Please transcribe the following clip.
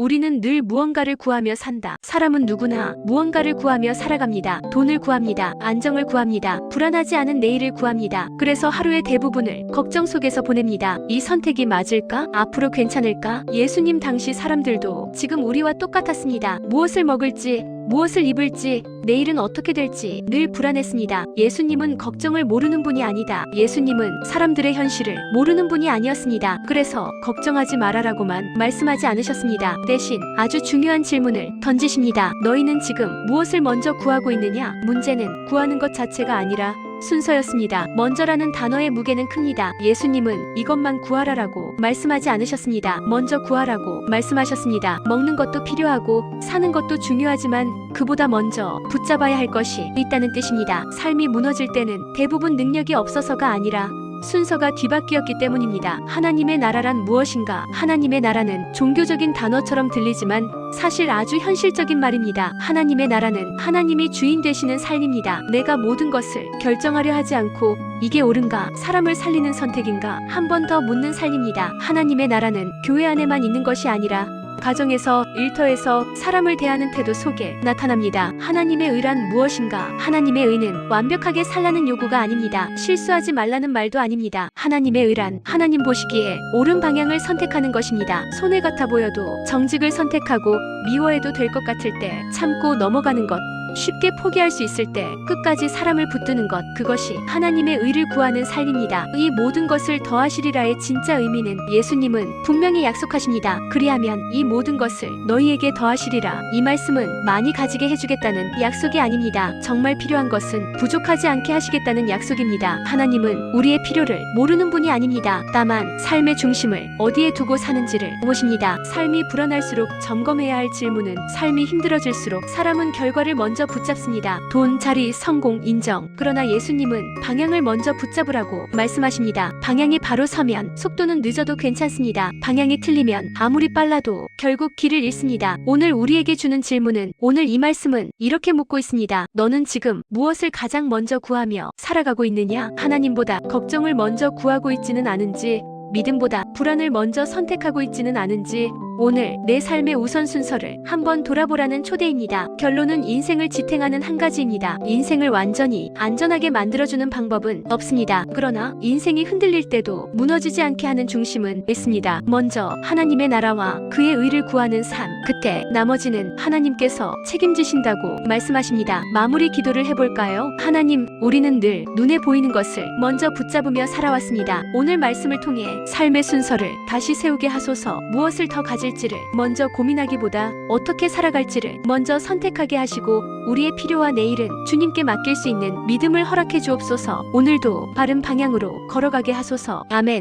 우리는 늘 무언가를 구하며 산다. 사람은 누구나 무언가를 구하며 살아갑니다. 돈을 구합니다. 안정을 구합니다. 불안하지 않은 내일을 구합니다. 그래서 하루의 대부분을 걱정 속에서 보냅니다. 이 선택이 맞을까? 앞으로 괜찮을까? 예수님 당시 사람들도 지금 우리와 똑같았습니다. 무엇을 먹을지, 무엇을 입을지, 내일은 어떻게 될지 늘 불안했습니다. 예수님은 걱정을 모르는 분이 아니다. 예수님은 사람들의 현실을 모르는 분이 아니었습니다. 그래서 걱정하지 말아라고만 말씀하지 않으셨습니다. 대신 아주 중요한 질문을 던지십니다. 너희는 지금 무엇을 먼저 구하고 있느냐? 문제는 구하는 것 자체가 아니라 순서였습니다. 먼저라는 단어의 무게는 큽니다. 예수님은 이것만 구하라라고 말씀하지 않으셨습니다. 먼저 구하라고 말씀하셨습니다. 먹는 것도 필요하고 사는 것도 중요하지만 그보다 먼저 붙잡아야 할 것이 있다는 뜻입니다. 삶이 무너질 때는 대부분 능력이 없어서가 아니라 순서가 뒤바뀌었기 때문입니다. 하나님의 나라란 무엇인가? 하나님의 나라는 종교적인 단어처럼 들리지만 사실 아주 현실적인 말입니다. 하나님의 나라는 하나님이 주인 되시는 삶입니다. 내가 모든 것을 결정하려 하지 않고 이게 옳은가? 사람을 살리는 선택인가? 한 번 더 묻는 삶입니다. 하나님의 나라는 교회 안에만 있는 것이 아니라 가정에서 일터에서 사람을 대하는 태도 속에 나타납니다. 하나님의 의란 무엇인가? 하나님의 의는 완벽하게 살라는 요구가 아닙니다. 실수하지 말라는 말도 아닙니다. 하나님의 의란 하나님 보시기에 옳은 방향을 선택하는 것입니다. 손해 같아 보여도 정직을 선택하고 미워해도 될 것 같을 때 참고 넘어가는 것. 쉽게 포기할 수 있을 때 끝까지 사람을 붙드는 것 그것이 하나님의 의를 구하는 삶입니다. 이 모든 것을 더하시리라의 진짜 의미는 예수님은 분명히 약속하십니다. 그리하면 이 모든 것을 너희에게 더하시리라. 이 말씀은 많이 가지게 해주겠다는 약속이 아닙니다. 정말 필요한 것은 부족하지 않게 하시겠다는 약속입니다. 하나님은 우리의 필요를 모르는 분이 아닙니다. 다만 삶의 중심을 어디에 두고 사는지를 보십니다. 삶이 불안할수록 점검해야 할 질문은 삶이 힘들어질수록 사람은 결과를 먼저 붙잡습니다. 돈, 자리, 성공, 인정. 그러나 예수님은 방향을 먼저 붙잡으라고 말씀하십니다. 방향이 바로 서면 속도는 늦어도 괜찮습니다. 방향이 틀리면 아무리 빨라도 결국 길을 잃습니다. 오늘 우리에게 주는 질문은 오늘 이 말씀은 이렇게 묻고 있습니다. 너는 지금 무엇을 가장 먼저 구하며 살아가고 있느냐? 하나님보다 걱정을 먼저 구하고 있지는 않은지 믿음보다 불안을 먼저 선택하고 있지는 않은지 오늘 내 삶의 우선 순서를 한번 돌아보라는 초대입니다. 결론은 인생을 지탱하는 한 가지입니다. 인생을 완전히 안전하게 만들어주는 방법은 없습니다. 그러나 인생이 흔들릴 때도 무너지지 않게 하는 중심은 있습니다. 먼저 하나님의 나라와 그의 의를 구하는 삶. 그때 나머지는 하나님께서 책임지신다고 말씀하십니다. 마무리 기도를 해볼까요? 하나님, 우리는 늘 눈에 보이는 것을 먼저 붙잡으며 살아왔습니다. 오늘 말씀을 통해 삶의 순서를 다시 세우게 하소서 무엇을 더 가질 지를 먼저 고민하기보다 어떻게 살아갈지를 먼저 선택하게 하시고 우리의 필요와 내일은 주님께 맡길 수 있는 믿음을 허락해 주옵소서. 오늘도 바른 방향으로 걸어가게 하소서. 아멘